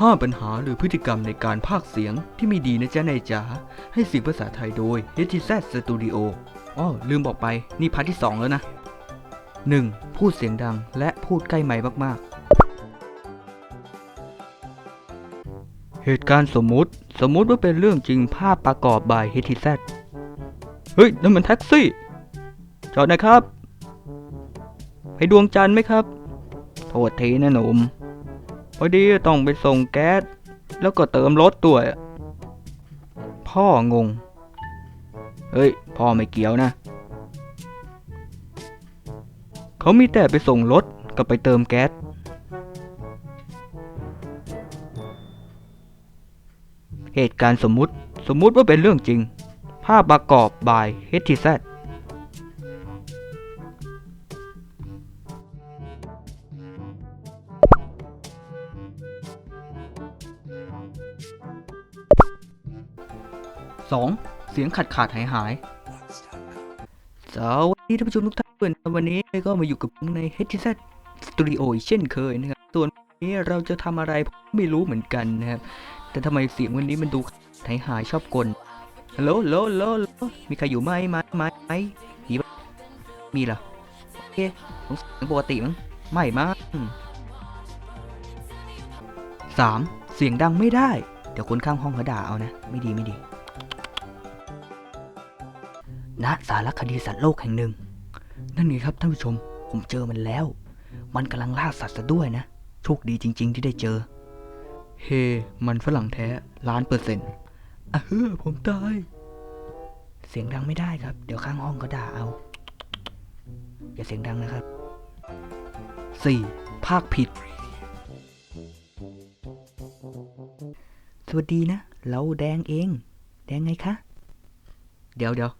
ห้าปัญหาหรือพฤติกรรมในการพากเสียงที่ไม่ดีนะจ๊ะนายจ๋าให้เสียงภาษาไทยโดย HTZ Studio อ้อลืมบอกไปนี่พาร์ทที่ 2 แล้วนะ 1. พูดเสียงดังและพูดใกล้ไมค์มากๆ เหตุการณ์สมมุติ สมมุติว่าเป็นเรื่องจริงภาพประกอบบาย HTZ เฮ้ย นั่นมันแท็กซี่ จอดนะครับ ไปดวงจันทร์ไหมครับ โทษทีนะหนุ่ม พอดีต้องไปส่งแก๊ส แล้วก็เติมรถด้วยพ่องง เฮ้ย พ่อไม่เกี่ยวนะ เขามีแต่ไปส่งรถกับไปเติมแก๊ส เหตุการณ์สมมุติ สมมุติว่าเป็นเรื่องจริง ภาพประกอบบาย HTZ 2. เสียงขาดขาดหายหายสวัสดีท่านผู้ชมทุกท่านด้วยนะวันนี้ก็มาอยู่กับผมใน HTZ Studio เช่นเคยนะครับ ส่วนวันนี้เราจะทำอะไรผมไม่รู้เหมือนกันนะครับ แต่ทำไมเสียงวันนี้มันดูหายหายชอบกลฮัลโหลฮัลโหลโหลมีใครอยู่ไหมไหมไหมไหมมีมีเหรอโอเคสงสัยปกติมั้งไม่มั้งสามเสียงดังไม่ได้ เดี๋ยวคนข้างห้องเขาด่าเอานะ ไม่ดีไม่ดี ณสารคดีสัตว์โลกแห่งหนึ่ง นั่นไงครับท่านผู้ชม ผมเจอมันแล้ว มันกำลังล่าสัตว์ซะด้วยนะ โชคดีจริง ๆ ที่ได้เจอ เฮ มันฝรั่งแท้ล้านเปอร์เซ็นต์อะเฮ้อผมตาย เสียงดังไม่ได้ครับ เดี๋ยวข้างห้องเขาด่าเอา อย่าเสียงดังนะครับ 4. ภาคผิด สวัสดีนะ เราแดงเอง แดงไงคะ เดี๋ยวเดี๋ยว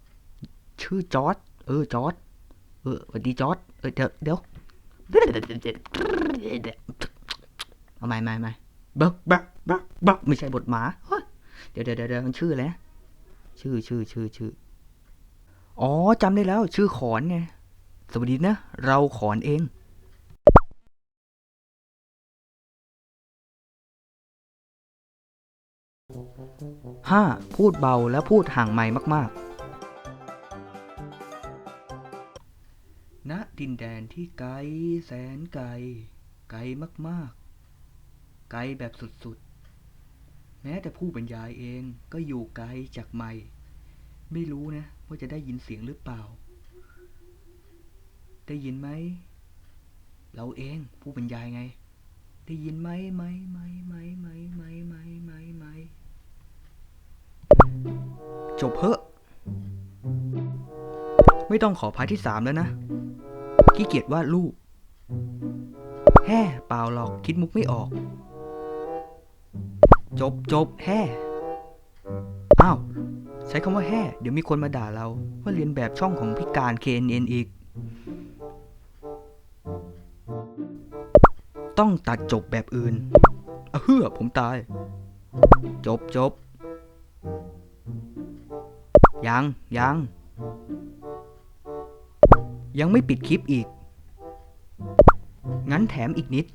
ชื่อจอร์ดเออจอร์ดเออสวัสดีจอร์ดเออเดี๋ยวเดี๋ยวเอาไม่ไม่ไม่บักบักบักบักไม่ใช่บทหมาเฮ้ยเดี๋ยวเดี๋ยวเดี๋ยวมันชื่ออะไรชื่อชื่อชื่อชื่ออ๋อจำได้แล้ว ชื่อขอนไงสวัสดีนะ เราขอนเองห้าพูดเบาและพูดห่างไมค์มาก ๆ ณดินแดนที่ไกลแสนไกล ไกลมากๆ ไกลแบบสุดๆ แม้แต่ผู้บรรยายเองก็อยู่ไกลจากไมค์ไม่รู้นะ ว่าจะได้ยินเสียงหรือเปล่า ได้ยินไหม เราเองผู้บรรยายไง ได้ยินไหมไหมไหมไหมไหมไหมไหมไหมไหมจบเพอะ ไม่ต้องขอพาร์ทที่สามแล้วนะ ขี้เกียจวาดรูปแฮ่เปล่าหรอกคิดมุกไม่ออก จบจบแฮ่อ้าวใช้คำว่าแฮ่เดี๋ยวมีคนมาด่าเรา ว่าเรียนแบบช่องของพิการ KNN อีก ต้องตัดจบแบบอื่นอะเฮือผมตาย จบจบยังยัง ยังไม่ปิดคลิปอีก งั้นแถมอีกนิด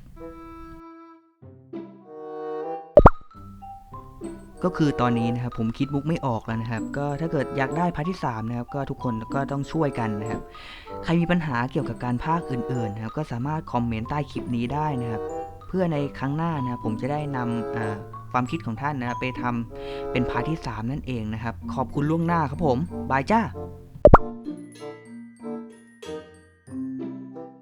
ก็คือตอนนี้นะครับผมคิดมุกไม่ออกแล้วนะครับ ก็ถ้าเกิดอยากได้พาร์ทที่ 3 นะครับ ก็ทุกคนก็ต้องช่วยกันนะครับ ใครมีปัญหาเกี่ยวกับการพากย์อื่นๆนะครับก็สามารถคอมเมนต์ใต้คลิปนี้ได้นะครับ เพื่อในครั้งหน้านะครับผมจะได้นำความคิดของท่านนะครับไปทำเป็นพาร์ทที่ 3 นั่นเองนะครับ ขอบคุณล่วงหน้าครับผม บายจ้า